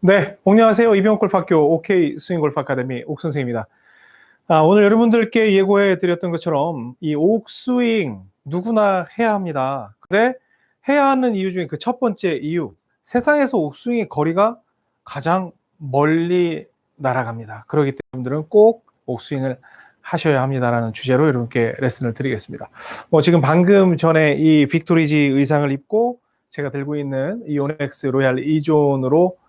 네, 안녕하세요. 이병옥 골프학교 OK 스윙 골프 아카데미 옥선생입니다. 아, 오늘 여러분들께 예고해 드렸던 것처럼 이 옥스윙 누구나 해야 합니다. 근데 해야 하는 이유 중에 그 첫 번째 이유, 세상에서 옥스윙의 거리가 가장 멀리 날아갑니다. 그렇기 때문에 여러분들은 꼭 옥스윙을 하셔야 합니다라는 주제로 여러분께 레슨을 드리겠습니다. 뭐 지금 방금 전에 이 빅토리지 의상을 입고 제가 들고 있는 이 오넥스 로얄 2존으로 아,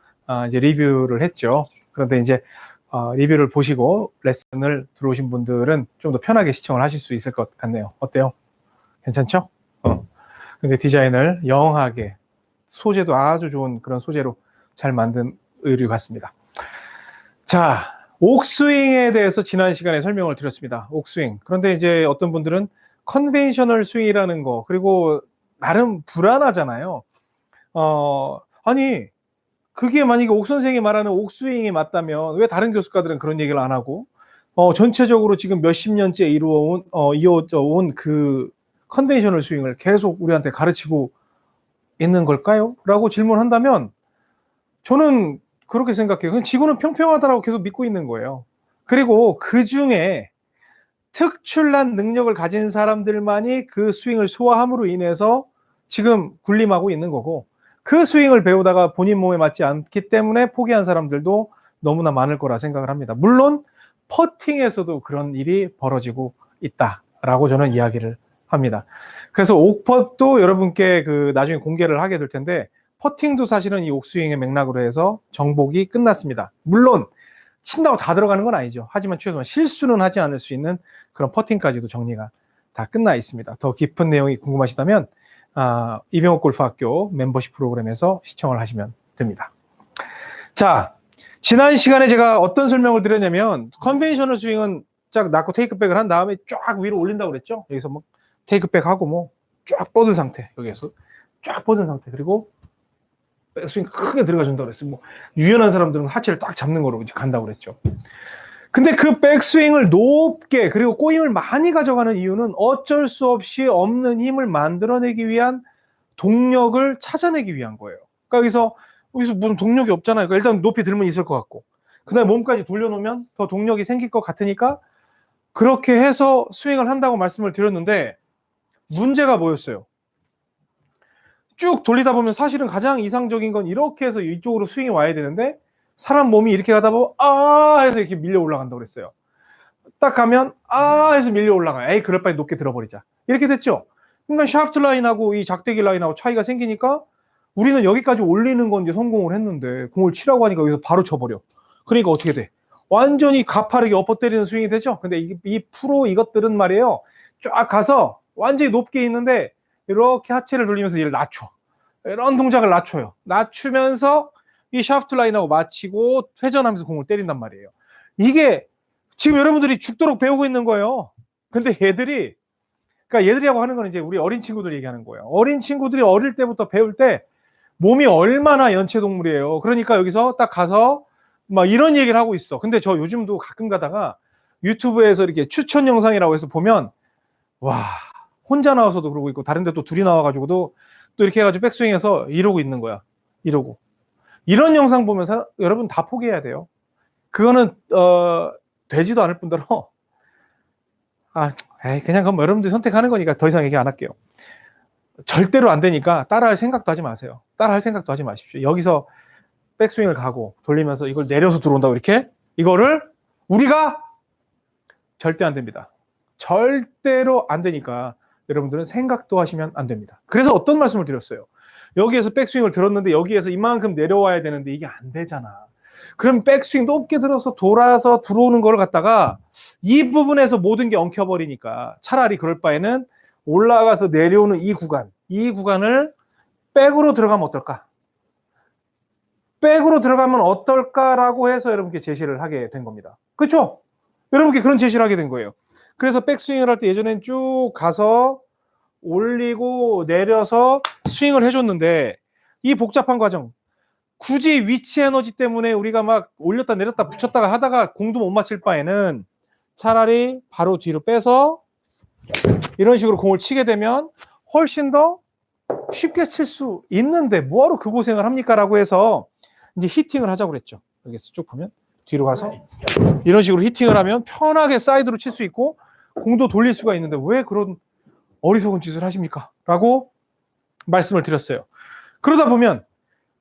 이제 리뷰를 했죠. 그런데 이제 어, 리뷰를 보시고 레슨을 들어오신 분들은 좀 더 편하게 시청을 하실 수 있을 것 같네요. 어때요? 괜찮죠? 어. 이제 디자인을 영하게 소재도 아주 좋은 그런 소재로 잘 만든 의류 같습니다. 자, 옥스윙에 대해서 지난 시간에 설명을 드렸습니다. 옥스윙. 그런데 이제 어떤 분들은 컨벤셔널 스윙이라는 거 그리고 나름 불안하잖아요. 어, 아니 그게 만약에 옥 선생이 말하는 옥스윙이 맞다면 왜 다른 교수가들은 그런 얘기를 안 하고 어, 전체적으로 지금 몇십 년째 이루어온 어, 이어져 온그 컨벤셔널 스윙을 계속 우리한테 가르치고 있는 걸까요? 라고 질문한다면 저는 그렇게 생각해요. 그냥 지구는 평평하다라고 계속 믿고 있는 거예요. 그리고 그 중에 특출난 능력을 가진 사람들만이 그 스윙을 소화함으로 인해서 지금 군림하고 있는 거고 그 스윙을 배우다가 본인 몸에 맞지 않기 때문에 포기한 사람들도 너무나 많을 거라 생각을 합니다. 물론 퍼팅에서도 그런 일이 벌어지고 있다라고 저는 이야기를 합니다. 그래서 옥퍼도 여러분께 그 나중에 공개를 하게 될 텐데 퍼팅도 사실은 이 옥스윙의 맥락으로 해서 정복이 끝났습니다. 물론 친다고 다 들어가는 건 아니죠. 하지만 최소한 실수는 하지 않을 수 있는 그런 퍼팅까지도 정리가 다 끝나 있습니다. 더 깊은 내용이 궁금하시다면 아, 이병옥 골프학교 멤버십 프로그램에서 시청을 하시면 됩니다. 자, 지난 시간에 제가 어떤 설명을 드렸냐면 컨벤셔널 스윙은 쫙 낳고 테이크백을 한 다음에 쫙 위로 올린다고 그랬죠. 여기서 뭐 테이크백 하고 뭐 쫙 뻗은 상태 여기에서 쫙 뻗은 상태 그리고 백스윙 크게 들어가 준다고 그랬어요. 뭐 유연한 사람들은 하체를 딱 잡는 거로 이제 간다고 그랬죠. 근데 그 백스윙을 높게 그리고 꼬임을 많이 가져가는 이유는 어쩔 수 없이 없는 힘을 만들어내기 위한 동력을 찾아내기 위한 거예요. 그러니까 여기서 여기서 무슨 동력이 없잖아요. 그러니까 일단 높이 들면 있을 것 같고 그다음에 몸까지 돌려놓으면 더 동력이 생길 것 같으니까 그렇게 해서 스윙을 한다고 말씀을 드렸는데 문제가 뭐였어요? 쭉 돌리다 보면 사실은 가장 이상적인 건 이렇게 해서 이쪽으로 스윙이 와야 되는데 사람 몸이 이렇게 가다 보면 아 해서 이렇게 밀려 올라간다고 그랬어요. 딱 가면 아 해서 밀려 올라가요. 에이 그럴 바에 높게 들어버리자. 이렇게 됐죠. 그러니까 샤프트 라인하고 이 작대기 라인하고 차이가 생기니까 우리는 여기까지 올리는 건 이제 성공을 했는데 공을 치라고 하니까 여기서 바로 쳐버려. 그러니까 어떻게 돼? 완전히 가파르게 엎어 때리는 스윙이 되죠. 근데 이, 이 프로 이것들은 말이에요. 쫙 가서 완전히 높게 있는데 이렇게 하체를 돌리면서 얘를 낮춰. 이런 동작을 낮춰요. 낮추면서 이 샤프트 라인하고 맞히고 회전하면서 공을 때린단 말이에요. 이게 지금 여러분들이 죽도록 배우고 있는 거예요. 근데 얘들이 그러니까 얘들이라고 하는 건 이제 우리 어린 친구들 얘기하는 거예요. 어린 친구들이 어릴 때부터 배울 때 몸이 얼마나 연체 동물이에요. 그러니까 여기서 딱 가서 막 이런 얘기를 하고 있어. 근데 저 요즘도 가끔 가다가 유튜브에서 이렇게 추천 영상이라고 해서 보면 와 혼자 나와서도 그러고 있고 다른데 또 둘이 나와가지고도 또 이렇게 해가지고 백스윙해서 이러고 있는 거야. 이러고 이런 영상 보면서 여러분 다 포기해야 돼요. 그거는 어, 되지도 않을 뿐더러 아, 에이, 그냥 그럼 여러분들이 선택하는 거니까 더 이상 얘기 안 할게요. 절대로 안 되니까 따라할 생각도 하지 마세요. 따라할 생각도 하지 마십시오. 여기서 백스윙을 가고 돌리면서 이걸 내려서 들어온다고 이렇게 이거를 우리가 절대 안 됩니다. 절대로 안 되니까 여러분들은 생각도 하시면 안 됩니다. 그래서 어떤 말씀을 드렸어요? 여기에서 백스윙을 들었는데 여기에서 이만큼 내려와야 되는데 이게 안 되잖아. 그럼 백스윙 높게 들어서 돌아서 들어오는 걸 갖다가 이 부분에서 모든 게 엉켜버리니까 차라리 그럴 바에는 올라가서 내려오는 이 구간, 이 구간을 백으로 들어가면 어떨까? 백으로 들어가면 어떨까라고 해서 여러분께 제시를 하게 된 겁니다. 그렇죠? 여러분께 그런 제시를 하게 된 거예요. 그래서 백스윙을 할 때 예전엔 쭉 가서 올리고 내려서 스윙을 해줬는데 이 복잡한 과정 굳이 위치 에너지 때문에 우리가 막 올렸다 내렸다 붙였다가 하다가 공도 못 맞힐 바에는 차라리 바로 뒤로 빼서 이런 식으로 공을 치게 되면 훨씬 더 쉽게 칠 수 있는데 뭐하러 그 고생을 합니까? 라고 해서 이제 히팅을 하자고 그랬죠. 여기서 쭉 보면 뒤로 가서 이런 식으로 히팅을 하면 편하게 사이드로 칠 수 있고 공도 돌릴 수가 있는데 왜 그런 어리석은 짓을 하십니까? 라고 말씀을 드렸어요. 그러다 보면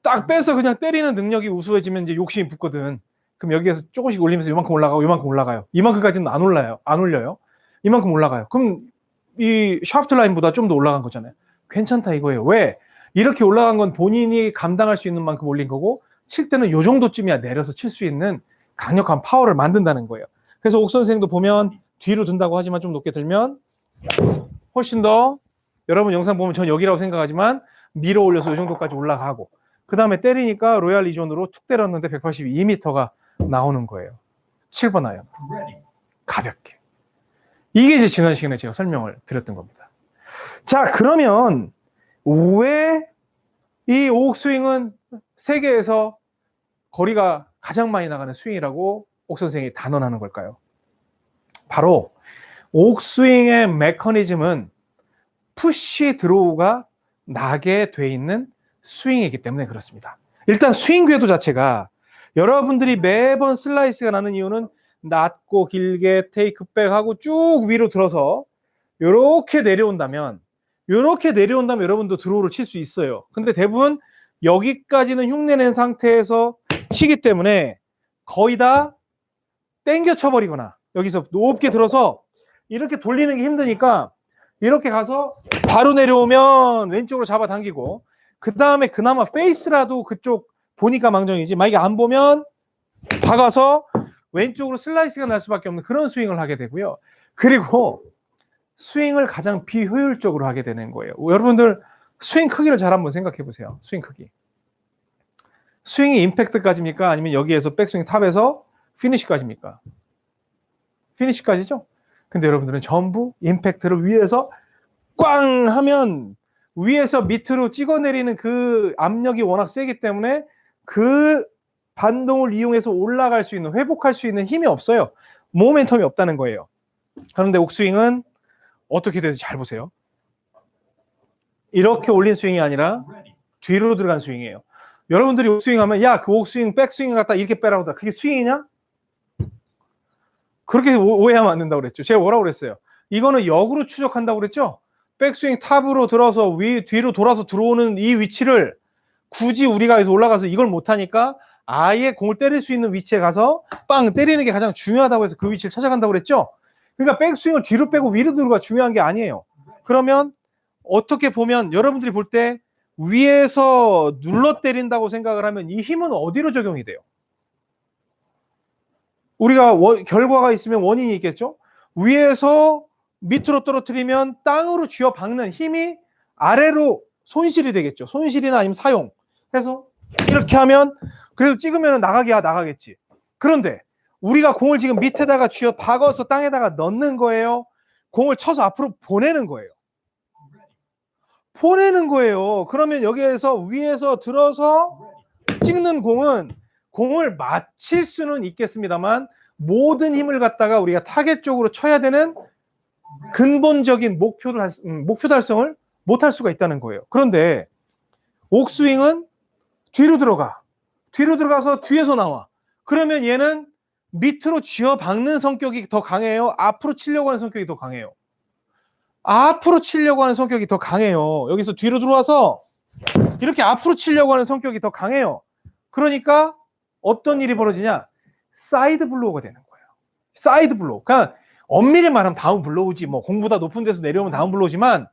딱 빼서 그냥 때리는 능력이 우수해지면 이제 욕심이 붙거든. 그럼 여기에서 조금씩 올리면서 이만큼 올라가고 이만큼 올라가요. 이만큼까지는 안 올라요. 안 올려요. 이만큼 올라가요. 그럼 이 샤프트 라인보다 좀 더 올라간 거잖아요. 괜찮다 이거예요. 왜? 이렇게 올라간 건 본인이 감당할 수 있는 만큼 올린 거고 칠 때는 요 정도쯤이야 내려서 칠 수 있는 강력한 파워를 만든다는 거예요. 그래서 옥 선생도 보면 뒤로 든다고 하지만 좀 높게 들면 훨씬 더 여러분 영상 보면 전 여기라고 생각하지만 밀어 올려서 이 정도까지 올라가고 그 다음에 때리니까 로얄 리존으로 툭 때렸는데 182m가 나오는 거예요. 7번 아이언. 가볍게. 이게 이제 지난 시간에 제가 설명을 드렸던 겁니다. 자, 그러면 왜 이 오옥 스윙은 세계에서 거리가 가장 많이 나가는 스윙이라고 옥 선생이 단언하는 걸까요? 바로 옥 스윙의 메커니즘은 푸시 드로우가 나게 돼 있는 스윙이기 때문에 그렇습니다. 일단 스윙 궤도 자체가 여러분들이 매번 슬라이스가 나는 이유는 낮고 길게 테이크백하고 쭉 위로 들어서 이렇게 내려온다면 이렇게 내려온다면 여러분도 드로우를 칠 수 있어요. 근데 대부분 여기까지는 흉내낸 상태에서 치기 때문에 거의 다 땡겨 쳐버리거나 여기서 높게 들어서 이렇게 돌리는 게 힘드니까 이렇게 가서 바로 내려오면 왼쪽으로 잡아당기고 그 다음에 그나마 페이스라도 그쪽 보니까 망정이지 만약에 안 보면 박아서 왼쪽으로 슬라이스가 날 수밖에 없는 그런 스윙을 하게 되고요. 그리고 스윙을 가장 비효율적으로 하게 되는 거예요. 여러분들 스윙 크기를 잘 한번 생각해 보세요. 스윙 크기. 스윙이 임팩트까지입니까? 아니면 여기에서 백스윙 탑에서 피니시까지입니까? 피니시까지죠? 근데 여러분들은 전부 임팩트를 위에서 꽝 하면 위에서 밑으로 찍어내리는 그 압력이 워낙 세기 때문에 그 반동을 이용해서 올라갈 수 있는 회복할 수 있는 힘이 없어요. 모멘텀이 없다는 거예요. 그런데 옥스윙은 어떻게 되는지 잘 보세요. 이렇게 올린 스윙이 아니라 뒤로 들어간 스윙이에요. 여러분들이 옥스윙 하면 야, 그 옥스윙, 백스윙 갖다 이렇게 빼라고 하다. 그게 스윙이냐? 그렇게 오- 오해하면 안 된다고 그랬죠. 제가 뭐라고 그랬어요? 이거는 역으로 추적한다고 그랬죠? 백스윙 탑으로 들어서 위, 뒤로 돌아서 들어오는 이 위치를 굳이 우리가 여기서 올라가서 이걸 못하니까 아예 공을 때릴 수 있는 위치에 가서 빵 때리는 게 가장 중요하다고 해서 그 위치를 찾아간다고 그랬죠? 그러니까 백스윙을 뒤로 빼고 위로 들어가 중요한 게 아니에요. 그러면 어떻게 보면 여러분들이 볼 때 위에서 눌러 때린다고 생각을 하면 이 힘은 어디로 적용이 돼요? 우리가 원- 결과가 있으면 원인이 있겠죠? 위에서 밑으로 떨어뜨리면 땅으로 쥐어 박는 힘이 아래로 손실이 되겠죠. 손실이나 아니면 사용. 해서 이렇게 하면 그래도 찍으면 나가기야 나가겠지. 그런데 우리가 공을 지금 밑에다가 쥐어 박아서 땅에다가 넣는 거예요. 공을 쳐서 앞으로 보내는 거예요. 보내는 거예요. 그러면 여기에서 위에서 들어서 찍는 공은 공을 맞힐 수는 있겠습니다만 모든 힘을 갖다가 우리가 타겟 쪽으로 쳐야 되는 근본적인 목표를 달- 음, 목표 달성을 못 할 수가 있다는 거예요. 그런데 옥스윙은 뒤로 들어가. 뒤로 들어가서 뒤에서 나와. 그러면 얘는 밑으로 쥐어 박는 성격이 더 강해요. 앞으로 치려고 하는 성격이 더 강해요. 앞으로 치려고 하는 성격이 더 강해요. 여기서 뒤로 들어와서 이렇게 앞으로 치려고 하는 성격이 더 강해요. 그러니까 어떤 일이 벌어지냐? 사이드 블로우가 되는 거예요. 사이드 블로우. 그러니까 엄밀히 말하면 다운 블로우지. 뭐 공보다 높은 데서 내려오면 다운 블로우지만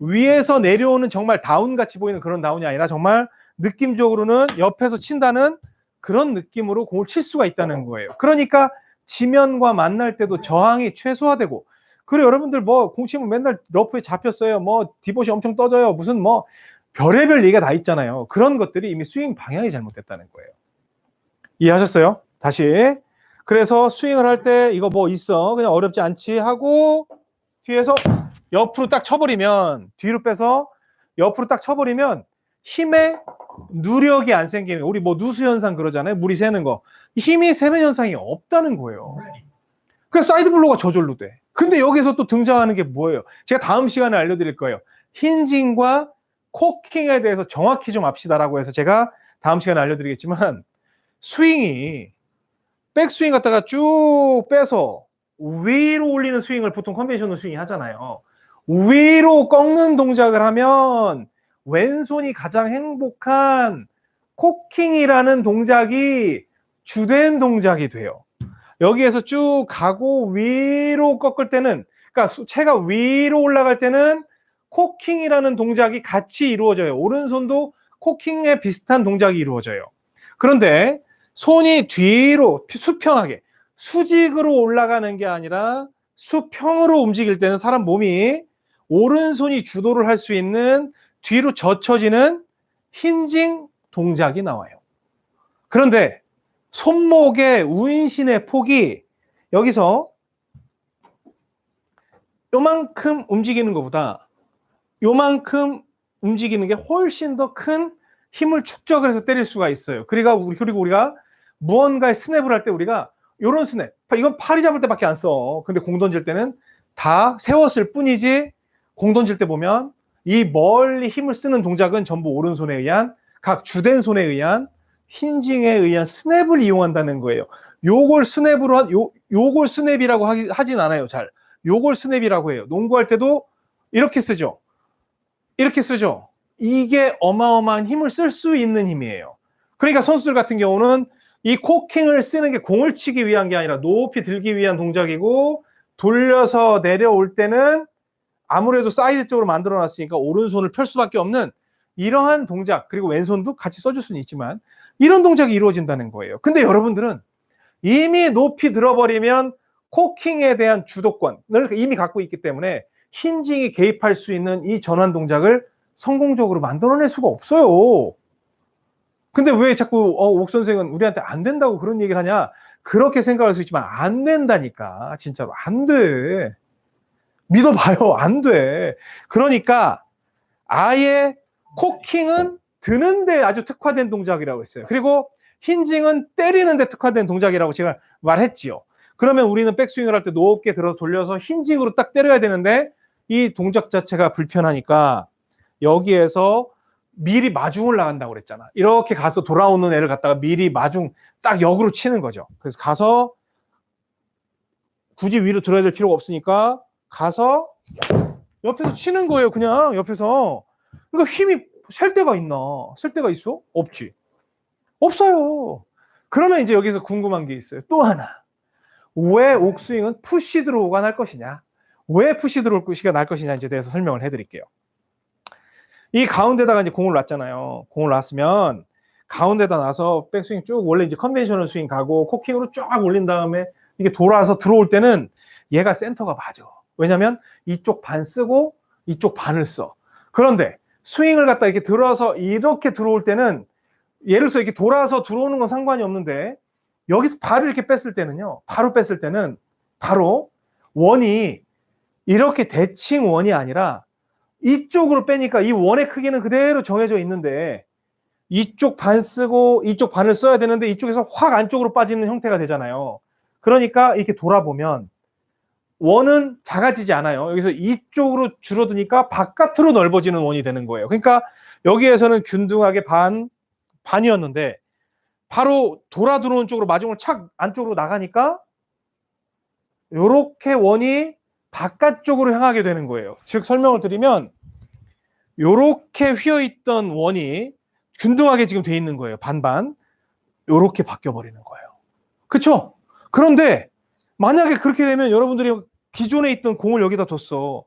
위에서 내려오는 정말 다운 같이 보이는 그런 다운이 아니라 정말 느낌적으로는 옆에서 친다는 그런 느낌으로 공을 칠 수가 있다는 거예요. 그러니까 지면과 만날 때도 저항이 최소화되고 그래 여러분들 뭐 공 치면 맨날 러프에 잡혔어요. 뭐 디봇이 엄청 떠져요. 무슨 뭐 별의별 얘기가 다 있잖아요. 그런 것들이 이미 스윙 방향이 잘못됐다는 거예요. 이해하셨어요? 다시. 그래서 스윙을 할 때 이거 뭐 있어. 그냥 어렵지 않지 하고 뒤에서 옆으로 딱 쳐버리면 뒤로 빼서 옆으로 딱 쳐버리면 힘에 누력이 안 생기는 우리 뭐 누수 현상 그러잖아요. 물이 새는 거. 힘이 새는 현상이 없다는 거예요. 그래서 사이드 블로가 저절로 돼. 근데 여기서 또 등장하는 게 뭐예요? 제가 다음 시간에 알려드릴 거예요. 힌징과 코킹에 대해서 정확히 좀 합시다라고 해서 제가 다음 시간에 알려드리겠지만 스윙이 백스윙 갖다가 쭉 빼서 위로 올리는 스윙을 보통 컨벤셔널 스윙이 하잖아요. 위로 꺾는 동작을 하면 왼손이 가장 행복한 코킹이라는 동작이 주된 동작이 돼요. 여기에서 쭉 가고 위로 꺾을 때는 그러니까 수- 채가 위로 올라갈 때는 코킹이라는 동작이 같이 이루어져요. 오른손도 코킹에 비슷한 동작이 이루어져요. 그런데 손이 뒤로 수평하게 수직으로 올라가는 게 아니라 수평으로 움직일 때는 사람 몸이 오른손이 주도를 할 수 있는 뒤로 젖혀지는 힌징 동작이 나와요. 그런데 손목의 우인신의 폭이 여기서 요만큼 움직이는 것보다 요만큼 움직이는 게 훨씬 더 큰 힘을 축적을 해서 때릴 수가 있어요. 우리 그리고 우리가 무언가의 스냅을 할 때 우리가 요런 스냅 이건 팔이 잡을 때밖에 안 써. 근데 공 던질 때는 다 세웠을 뿐이지 공 던질 때 보면 이 멀리 힘을 쓰는 동작은 전부 오른손에 의한 각 주된 손에 의한 힌징에 의한 스냅을 이용한다는 거예요. 요걸 스냅으로 한, 요, 요걸 스냅이라고 하기, 하진 않아요. 잘. 요걸 스냅이라고 해요. 농구할 때도 이렇게 쓰죠. 이렇게 쓰죠. 이게 어마어마한 힘을 쓸 수 있는 힘이에요. 그러니까 선수들 같은 경우는 이 코킹을 쓰는 게 공을 치기 위한 게 아니라 높이 들기 위한 동작이고 돌려서 내려올 때는 아무래도 사이드 쪽으로 만들어 놨으니까 오른손을 펼 수밖에 없는 이러한 동작 그리고 왼손도 같이 써줄 수는 있지만 이런 동작이 이루어진다는 거예요. 근데 여러분들은 이미 높이 들어버리면 코킹에 대한 주도권을 이미 갖고 있기 때문에 힌징이 개입할 수 있는 이 전환 동작을 성공적으로 만들어낼 수가 없어요. 근데 왜 자꾸 어, 옥 선생은 우리한테 안 된다고 그런 얘기를 하냐? 그렇게 생각할 수 있지만 안 된다니까. 진짜로 안 돼. 믿어봐요. 안 돼. 그러니까 아예 코킹은 드는데 아주 특화된 동작이라고 했어요. 그리고 힌징은 때리는데 특화된 동작이라고 제가 말했지요. 그러면 우리는 백스윙을 할 때 높게 들어 돌려서 힌징으로 딱 때려야 되는데 이 동작 자체가 불편하니까 여기에서 미리 마중을 나간다고 그랬잖아. 이렇게 가서 돌아오는 애를 갖다가 미리 마중 딱 역으로 치는 거죠. 그래서 가서 굳이 위로 들어야 될 필요가 없으니까 가서 옆에서 치는 거예요. 그냥 옆에서. 그러니까 힘이 셀 데가 있나? 셀 데가 있어? 없지. 없어요. 그러면 이제 여기서 궁금한 게 있어요. 또 하나. 왜 옥스윙은 푸시 드로우가 날 것이냐? 왜 푸시 드로우가 날 것이냐에 대해서 설명을 해드릴게요. 이 가운데다가 이제 공을 놨잖아요. 공을 놨으면 가운데다 놔서 백스윙 쭉 원래 이제 컨벤셔널 스윙 가고 코킹으로 쫙 올린 다음에 이게 돌아서 들어올 때는 얘가 센터가 맞아. 왜냐면 이쪽 반 쓰고 이쪽 반을 써. 그런데 스윙을 갖다 이렇게 들어서 이렇게 들어올 때는 예를 들어서 이렇게 돌아서 들어오는 건 상관이 없는데 여기서 발을 이렇게 뺐을 때는요. 바로 뺐을 때는 바로 원이 이렇게 대칭 원이 아니라 이쪽으로 빼니까 이 원의 크기는 그대로 정해져 있는데 이쪽 반 쓰고 이쪽 반을 써야 되는데 이쪽에서 확 안쪽으로 빠지는 형태가 되잖아요. 그러니까 이렇게 돌아보면 원은 작아지지 않아요. 여기서 이쪽으로 줄어드니까 바깥으로 넓어지는 원이 되는 거예요. 그러니까 여기에서는 균등하게 반 반이었는데 바로 돌아 들어오는 쪽으로 마중을 착 안쪽으로 나가니까 요렇게 원이 바깥쪽으로 향하게 되는 거예요. 즉 설명을 드리면 요렇게 휘어 있던 원이 균등하게 지금 돼 있는 거예요. 반반. 요렇게 바뀌어 버리는 거예요. 그렇죠? 그런데 만약에 그렇게 되면 여러분들이 기존에 있던 공을 여기다 뒀어.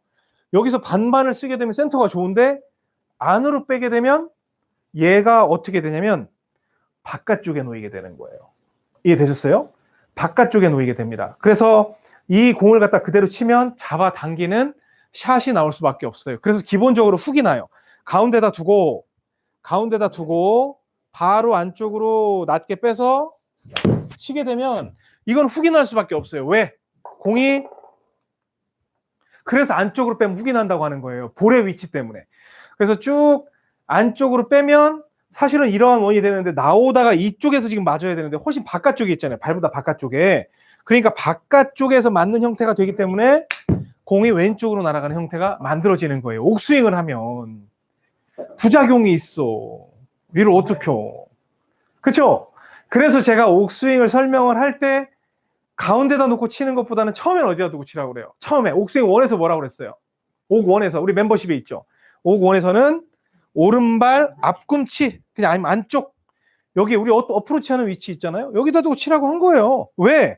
여기서 반반을 쓰게 되면 센터가 좋은데 안으로 빼게 되면 얘가 어떻게 되냐면 바깥쪽에 놓이게 되는 거예요. 이해되셨어요? 바깥쪽에 놓이게 됩니다. 그래서 이 공을 갖다 그대로 치면 잡아 당기는 샷이 나올 수밖에 없어요. 그래서 기본적으로 훅이 나요. 가운데다 두고 가운데다 두고 바로 안쪽으로 낮게 빼서 치게 되면 이건 훅이 날 수밖에 없어요. 왜? 공이 그래서 안쪽으로 빼면 훅이 난다고 하는 거예요. 볼의 위치 때문에. 그래서 쭉 안쪽으로 빼면 사실은 이러한 원이 되는데 나오다가 이쪽에서 지금 맞아야 되는데 훨씬 바깥쪽에 있잖아요. 발보다 바깥쪽에. 그러니까 바깥쪽에서 맞는 형태가 되기 때문에 공이 왼쪽으로 날아가는 형태가 만들어지는 거예요. 옥스윙을 하면 부작용이 있어. 위를 어떻게? 그쵸? 그래서 제가 옥스윙을 설명을 할 때 가운데다 놓고 치는 것보다는 처음엔 어디다 두고 치라고 그래요. 처음에 옥스윙 원에서 뭐라고 그랬어요? 옥 원에서 우리 멤버십에 있죠. 옥 원에서는 오른발 앞꿈치 그냥 아니면 안쪽 여기 우리 어- 어프로치 하는 위치 있잖아요. 여기다 두고 치라고 한 거예요. 왜?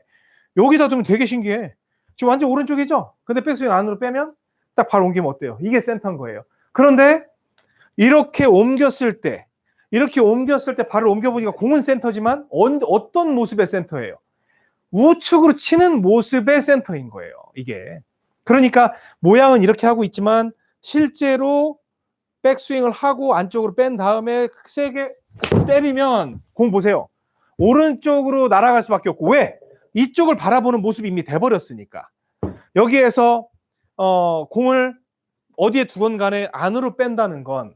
여기다 두면 되게 신기해. 지금 완전 오른쪽이죠? 근데 백스윙 안으로 빼면 딱 바로 옮기면 어때요? 이게 센터인 거예요. 그런데 이렇게 옮겼을 때 이렇게 옮겼을 때 발을 옮겨보니까 공은 센터지만 언- 어떤 모습의 센터예요? 우측으로 치는 모습의 센터인 거예요. 이게. 그러니까 모양은 이렇게 하고 있지만 실제로 백스윙을 하고 안쪽으로 뺀 다음에 세게 때리면 공 보세요. 오른쪽으로 날아갈 수밖에 없고 왜? 이쪽을 바라보는 모습이 이미 돼버렸으니까. 여기에서 어, 공을 어디에 두건 간에 안으로 뺀다는 건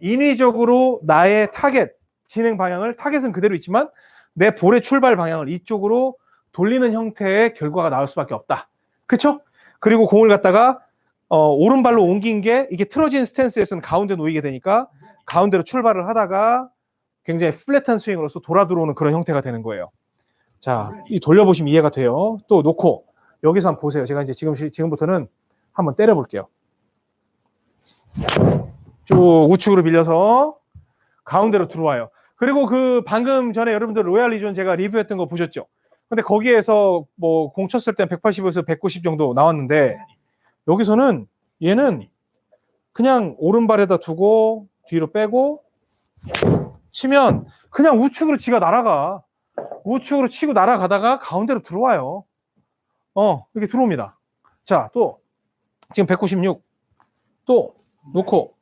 인위적으로 나의 타겟 진행 방향을 타겟은 그대로 있지만 내 볼의 출발 방향을 이쪽으로 돌리는 형태의 결과가 나올 수밖에 없다. 그렇죠? 그리고 공을 갖다가 어, 오른발로 옮긴 게 이게 틀어진 스탠스에서는 가운데 놓이게 되니까 가운데로 출발을 하다가 굉장히 플랫한 스윙으로서 돌아 들어오는 그런 형태가 되는 거예요. 자, 이 돌려보시면 이해가 돼요. 또 놓고 여기서 한번 보세요. 제가 이제 지금 지금부터는 한번 때려 볼게요. 쭉 우측으로 빌려서 가운데로 들어와요. 그리고 그 방금 전에 여러분들 로얄 리존 제가 리뷰했던 거 보셨죠? 근데 거기에서 뭐 공 쳤을 때 180에서 190 정도 나왔는데 여기서는 얘는 그냥 오른발에다 두고 뒤로 빼고 치면 그냥 우측으로 지가 날아가. 우측으로 치고 날아가다가 가운데로 들어와요. 어, 이렇게 들어옵니다. 자, 또 지금 196. 또 놓고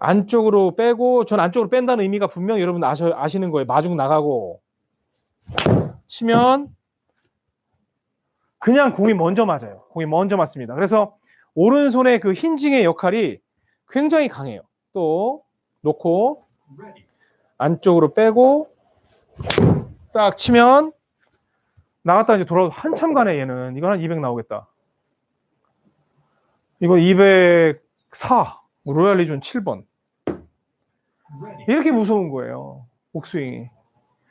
안쪽으로 빼고 전 안쪽으로 뺀다는 의미가 분명히 여러분 아셔, 아시는 거예요. 마중 나가고 치면 그냥 공이 먼저 맞아요. 공이 먼저 맞습니다. 그래서 오른손의 그 힌징의 역할이 굉장히 강해요. 또 놓고 안쪽으로 빼고 딱 치면 나갔다 이제 돌아도 한참 가네 얘는 이거 한200 나오겠다. 이거 204 로얄 리존 7번. 이렇게 무서운 거예요 옥스윙이.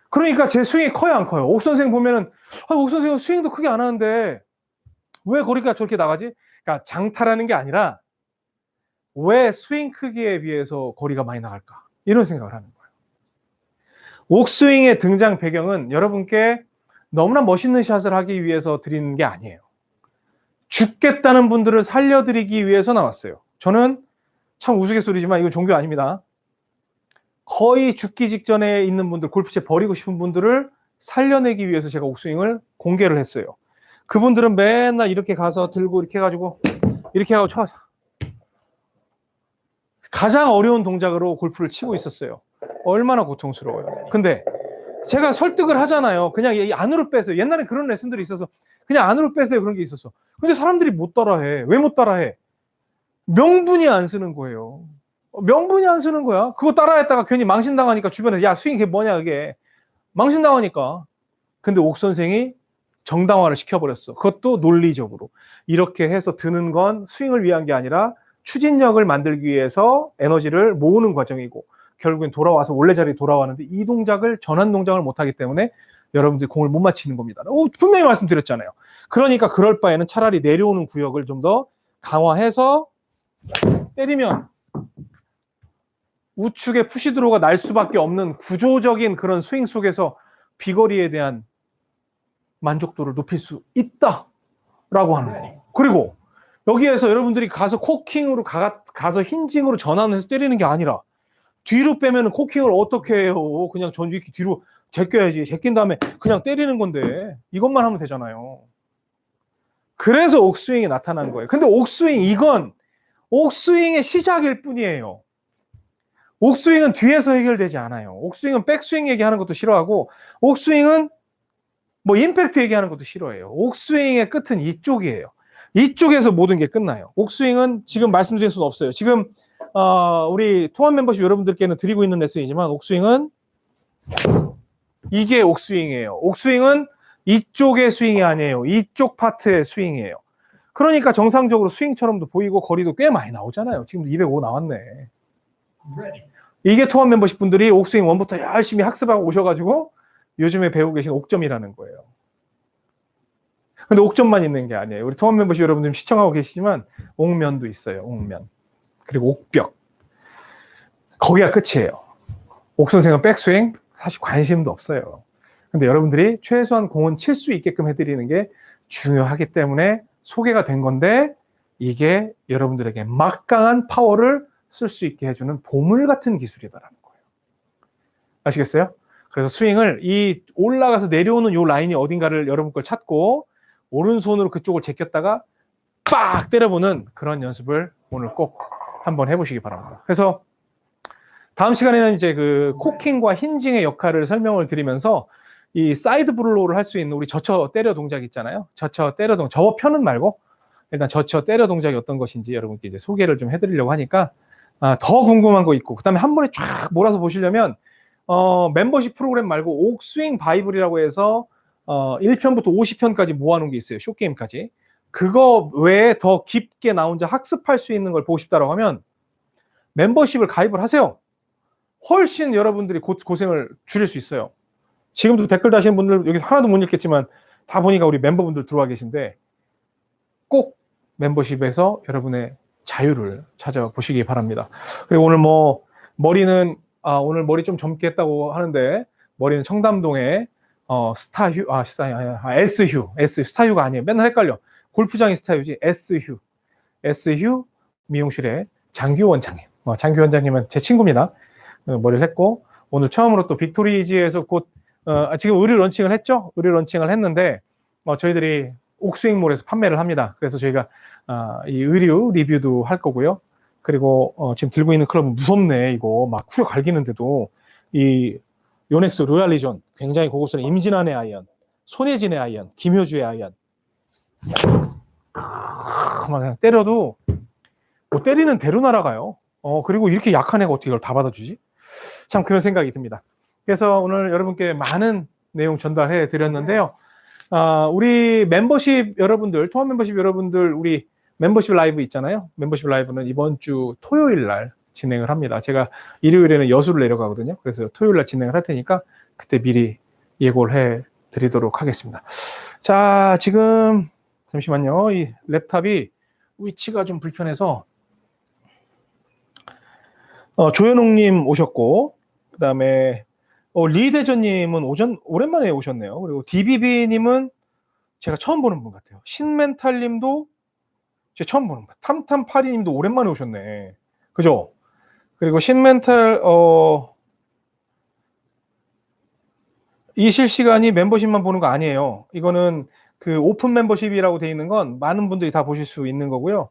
그러니까 제 스윙이 커요 안 커요? 옥 선생 보면은 아, 옥 선생은 스윙도 크게 안 하는데 왜 거리가 저렇게 나가지? 그러니까 장타라는 게 아니라 왜 스윙 크기에 비해서 거리가 많이 나갈까? 이런 생각을 하는 거예요 옥스윙의 등장 배경은 여러분께 너무나 멋있는 샷을 하기 위해서 드리는 게 아니에요 죽겠다는 분들을 살려드리기 위해서 나왔어요 저는 참 우스갯소리지만 이건 종교 아닙니다. 거의 죽기 직전에 있는 분들, 골프채 버리고 싶은 분들을 살려내기 위해서 제가 옥스윙을 공개를 했어요. 그분들은 맨날 이렇게 가서 들고 이렇게 해가지고 이렇게 하고 쳐. 가장 어려운 동작으로 골프를 치고 있었어요. 얼마나 고통스러워요. 근데 제가 설득을 하잖아요. 그냥 이 안으로 빼세요. 옛날에 그런 레슨들이 있어서 그냥 안으로 빼세요. 그런 게 있었어. 근데 사람들이 못 따라해. 왜 못 따라해? 명분이 안 쓰는 거예요. 어, 명분이 안 쓰는 거야. 그거 따라했다가 괜히 망신당하니까 주변에 야 스윙 그게 뭐냐 그게 망신당하니까. 근데 옥 선생이 정당화를 시켜버렸어. 그것도 논리적으로 이렇게 해서 드는 건 스윙을 위한 게 아니라 추진력을 만들기 위해서 에너지를 모으는 과정이고 결국엔 돌아와서 원래 자리에 돌아왔는데 이 동작을 전환 동작을 못하기 때문에 여러분들이 공을 못 맞히는 겁니다. 오, 분명히 말씀드렸잖아요. 그러니까 그럴 바에는 차라리 내려오는 구역을 좀 더 강화해서 때리면 우측에 푸시드로가 날 수밖에 없는 구조적인 그런 스윙 속에서 비거리에 대한 만족도를 높일 수 있다라고 하는 거예요. 그리고 여기에서 여러분들이 가서 코킹으로 가, 가서 힌징으로 전환해서 때리는 게 아니라 뒤로 빼면 코킹을 어떻게 해요? 그냥 전 이렇게 뒤로 제껴야지. 제낀 다음에 그냥 때리는 건데 이것만 하면 되잖아요. 그래서 옥스윙이 나타난 거예요. 근데 옥스윙 이건 옥스윙의 시작일 뿐이에요. 옥스윙은 뒤에서 해결되지 않아요. 옥스윙은 백스윙 얘기하는 것도 싫어하고, 옥스윙은 뭐 임팩트 얘기하는 것도 싫어해요. 옥스윙의 끝은 이쪽이에요. 이쪽에서 모든 게 끝나요. 옥스윙은 지금 말씀드릴 수는 없어요. 지금 어, 우리 통합 멤버십 여러분들께는 드리고 있는 레슨이지만 옥스윙은 이게 옥스윙이에요. 옥스윙은 이쪽의 스윙이 아니에요. 이쪽 파트의 스윙이에요. 그러니까 정상적으로 스윙처럼도 보이고 거리도 꽤 많이 나오잖아요. 지금 205 나왔네. 이게 통합 멤버십 분들이 옥스윙 원부터 열심히 학습하고 오셔가지고 요즘에 배우고 계신 옥점이라는 거예요. 근데 옥점만 있는 게 아니에요. 우리 통합 멤버십 여러분들 시청하고 계시지만 옥면도 있어요. 옥면. 그리고 옥벽. 거기가 끝이에요. 옥 선생은 백스윙 사실 관심도 없어요. 근데 여러분들이 최소한 공은 칠 수 있게끔 해드리는 게 중요하기 때문에 소개가 된 건데 이게 여러분들에게 막강한 파워를 쓸 수 있게 해주는 보물 같은 기술이다라는 거예요. 아시겠어요? 그래서 스윙을 이 올라가서 내려오는 요 라인이 어딘가를 여러분 걸 찾고 오른손으로 그쪽을 제꼈다가 빡 때려보는 그런 연습을 오늘 꼭 한번 해보시기 바랍니다. 그래서 다음 시간에는 이제 그 코킹과 힌징의 역할을 설명을 드리면서 이 사이드 블로우를 할 수 있는 우리 젖혀 때려 동작 있잖아요. 젖혀 때려 동작. 저어 펴는 말고 일단 젖혀 때려 동작이 어떤 것인지 여러분께 이제 소개를 좀 해드리려고 하니까 아, 더 궁금한 거 있고 그다음에 한 번에 쫙 몰아서 보시려면 어, 멤버십 프로그램 말고 옥스윙 바이블이라고 해서 어, 1편부터 50편까지 모아놓은 게 있어요. 쇼게임까지. 그거 외에 더 깊게 나 혼자 학습할 수 있는 걸 보고 싶다라고 하면 멤버십을 가입을 하세요. 훨씬 여러분들이 고, 고생을 줄일 수 있어요. 지금도 댓글 다시는 분들 여기서 하나도 못 읽겠지만 다 보니까 우리 멤버분들 들어와 계신데 꼭 멤버십에서 여러분의 자유를 찾아보시기 바랍니다. 그리고 오늘 뭐 머리는 아, 오늘 머리 좀 젊게 했다고 하는데 머리는 청담동에 어, 스타휴 아 스타 아, S휴 S 스타휴가 아니에요. 맨날 헷갈려. 골프장이 스타휴지 S휴 S휴 미용실의 장규 원장님. 어, 장규 원장님은 제 친구입니다. 어, 머리를 했고 오늘 처음으로 또 빅토리지에서 곧 어, 지금 의류 런칭을 했죠. 의류 런칭을 했는데 어, 저희들이 옥스윙몰에서 판매를 합니다. 그래서 저희가 아, 이 의류 리뷰도 할 거고요. 그리고 어, 지금 들고 있는 클럽은 무섭네 이거 막 후려 갈기는데도 이 요넥스 로얄리존 굉장히 고급스러운 임진환의 아이언, 손예진의 아이언, 김효주의 아이언 막 그냥 때려도 뭐 때리는 대로 날아가요. 어 그리고 이렇게 약한 애가 어떻게 이걸 다 받아주지? 참 그런 생각이 듭니다. 그래서 오늘 여러분께 많은 내용 전달해 드렸는데요. 아, 우리 멤버십 여러분들, 통합 멤버십 여러분들, 우리 멤버십 라이브 있잖아요. 멤버십 라이브는 이번 주 토요일 날 진행을 합니다. 제가 일요일에는 여수를 내려가거든요. 그래서 토요일 날 진행을 할 테니까 그때 미리 예고를 해 드리도록 하겠습니다. 자, 지금 잠시만요. 이 랩탑이 위치가 좀 불편해서 어, 조현웅님 오셨고 그 다음에 어, 리대전님은 오전 오랜만에 오셨네요. 그리고 DBB님은 제가 처음 보는 분 같아요. 신멘탈님도 제가 처음 보는 분. 탐탐파리님도 오랜만에 오셨네. 그죠? 그리고 신멘탈 어, 이 실시간이 멤버십만 보는 거 아니에요. 이거는 그 오픈 멤버십이라고 돼 있는 건 많은 분들이 다 보실 수 있는 거고요.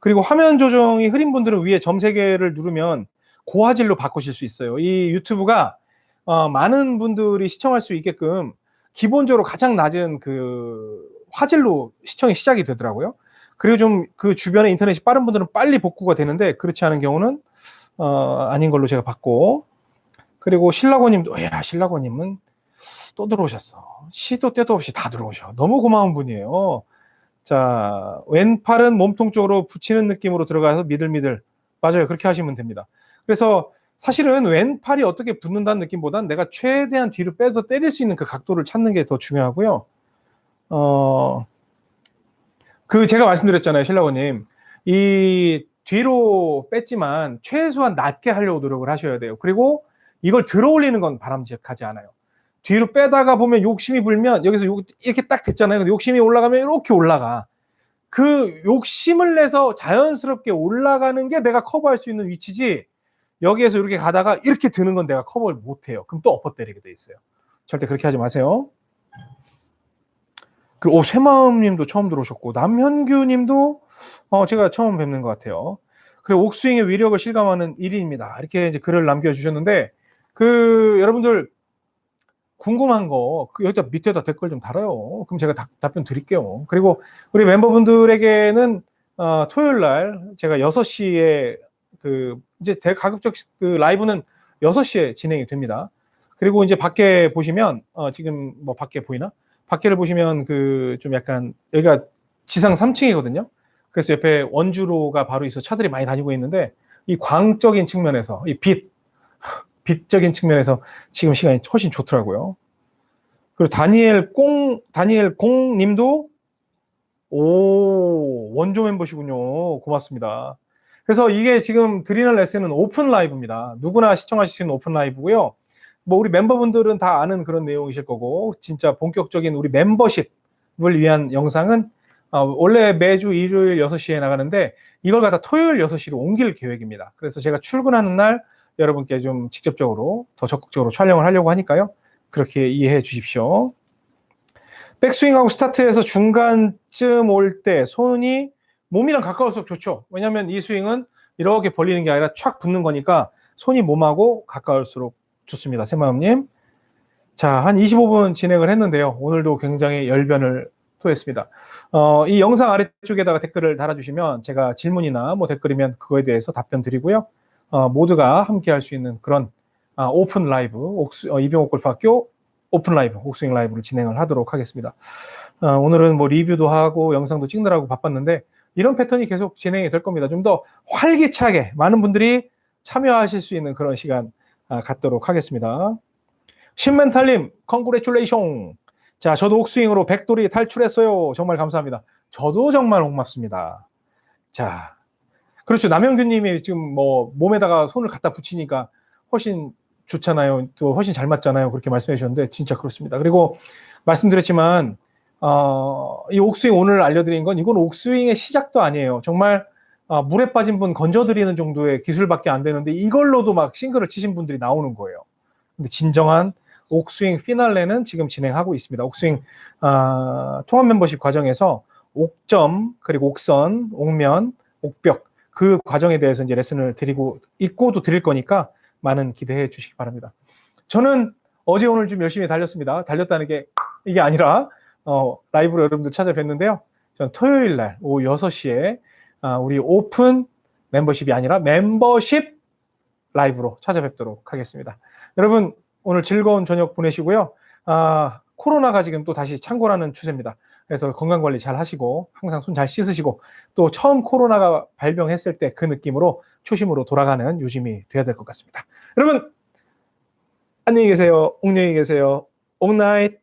그리고 화면 조정이 흐린 분들은 위에 점 세 개를 누르면 고화질로 바꾸실 수 있어요. 이 유튜브가 어, 많은 분들이 시청할 수 있게끔 기본적으로 가장 낮은 그 화질로 시청이 시작이 되더라고요. 그리고 좀 그 주변에 인터넷이 빠른 분들은 빨리 복구가 되는데 그렇지 않은 경우는 어, 아닌 걸로 제가 봤고 그리고 신라고님도 야 신라고님은 또 들어오셨어. 시도 때도 없이 다 들어오셔. 너무 고마운 분이에요. 자 왼팔은 몸통 쪽으로 붙이는 느낌으로 들어가서 미들미들 맞아요. 그렇게 하시면 됩니다. 그래서 사실은 왼팔이 어떻게 붙는다는 느낌보다는 내가 최대한 뒤로 빼서 때릴 수 있는 그 각도를 찾는 게 더 중요하고요. 어, 그 제가 말씀드렸잖아요, 신라고님. 이 뒤로 뺐지만 최소한 낮게 하려고 노력을 하셔야 돼요. 그리고 이걸 들어 올리는 건 바람직하지 않아요. 뒤로 빼다가 보면 욕심이 불면 여기서 이렇게 딱 됐잖아요. 근데 욕심이 올라가면 이렇게 올라가. 그 욕심을 내서 자연스럽게 올라가는 게 내가 커버할 수 있는 위치지. 여기에서 이렇게 가다가 이렇게 드는 건 내가 커버를 못 해요. 그럼 또 엎어 때리게 돼 있어요. 절대 그렇게 하지 마세요. 그리고 오, 쇠마음님도 처음 들어오셨고 남현규님도 어, 제가 처음 뵙는 것 같아요. 그리고 옥스윙의 위력을 실감하는 1인입니다. 이렇게 이제 글을 남겨주셨는데 그 여러분들 궁금한 거그 여기다 밑에다 댓글 좀 달아요. 그럼 제가 다, 답변 드릴게요. 그리고 우리 멤버분들에게는 어, 토요일 날 제가 6시에 그 이제 대가급적 그 라이브는 6시에 진행이 됩니다. 그리고 이제 밖에 보시면 어 지금 뭐 밖에 보이나? 밖에를 보시면 그 좀 약간 여기가 지상 3층이거든요. 그래서 옆에 원주로가 바로 있어 차들이 많이 다니고 있는데 이 광적인 측면에서 이 빛, 빛적인 측면에서 지금 시간이 훨씬 좋더라고요. 그리고 다니엘 꽁 다니엘 공 님도 오 원조 멤버시군요. 고맙습니다. 그래서 이게 지금 드리는 레슨은 오픈 라이브입니다. 누구나 시청하실 수 있는 오픈 라이브고요. 뭐 우리 멤버분들은 다 아는 그런 내용이실 거고 진짜 본격적인 우리 멤버십을 위한 영상은 어, 원래 매주 일요일 6시에 나가는데 이걸 갖다 토요일 6시로 옮길 계획입니다. 그래서 제가 출근하는 날 여러분께 좀 직접적으로 더 적극적으로 촬영을 하려고 하니까요. 그렇게 이해해 주십시오. 백스윙하고 스타트에서 중간쯤 올 때 손이 몸이랑 가까울수록 좋죠. 왜냐하면 이 스윙은 이렇게 벌리는 게 아니라 촥 붙는 거니까 손이 몸하고 가까울수록 좋습니다. 새마음님. 자, 한 25분 진행을 했는데요. 오늘도 굉장히 열변을 토했습니다. 어, 이 영상 아래쪽에다가 댓글을 달아주시면 제가 질문이나 뭐 댓글이면 그거에 대해서 답변 드리고요. 어, 모두가 함께 할 수 있는 그런 아, 오픈 라이브, 옥수, 어, 이병옥 골프학교 오픈 라이브, 옥스윙 라이브를 진행을 하도록 하겠습니다. 어, 오늘은 뭐 리뷰도 하고 영상도 찍느라고 바빴는데 이런 패턴이 계속 진행이 될 겁니다. 좀 더 활기차게 많은 분들이 참여하실 수 있는 그런 시간 아, 갖도록 하겠습니다. 신멘탈님, 컨그레츄레이션. 자, 저도 옥스윙으로 백돌이 탈출했어요. 정말 감사합니다. 저도 정말 고맙습니다. 자, 그렇죠. 남영규님이 지금 뭐 몸에다가 손을 갖다 붙이니까 훨씬 좋잖아요. 또 훨씬 잘 맞잖아요. 그렇게 말씀해 주셨는데 진짜 그렇습니다. 그리고 말씀드렸지만 어, 이 옥스윙 오늘 알려드린 건 이건 옥스윙의 시작도 아니에요. 정말 어, 물에 빠진 분 건져드리는 정도의 기술밖에 안 되는데 이걸로도 막 싱글을 치신 분들이 나오는 거예요. 근데 진정한 옥스윙 피날레는 지금 진행하고 있습니다. 옥스윙 어, 통합 멤버십 과정에서 옥점 그리고 옥선, 옥면, 옥벽 그 과정에 대해서 이제 레슨을 드리고 있고 또 드릴 거니까 많은 기대해 주시기 바랍니다. 저는 어제 오늘 좀 열심히 달렸습니다. 달렸다는 게 이게 아니라 어, 라이브로 여러분들 찾아뵀는데요. 전 토요일 날 오후 6시에 아, 우리 오픈 멤버십이 아니라 멤버십 라이브로 찾아뵙도록 하겠습니다. 여러분 오늘 즐거운 저녁 보내시고요. 아, 코로나가 지금 또 다시 창궐하는 추세입니다. 그래서 건강 관리 잘 하시고 항상 손 잘 씻으시고 또 처음 코로나가 발병했을 때 그 느낌으로 초심으로 돌아가는 요즘이 돼야 될 것 같습니다. 여러분 안녕히 계세요. 옥녕히 계세요. 옥나잇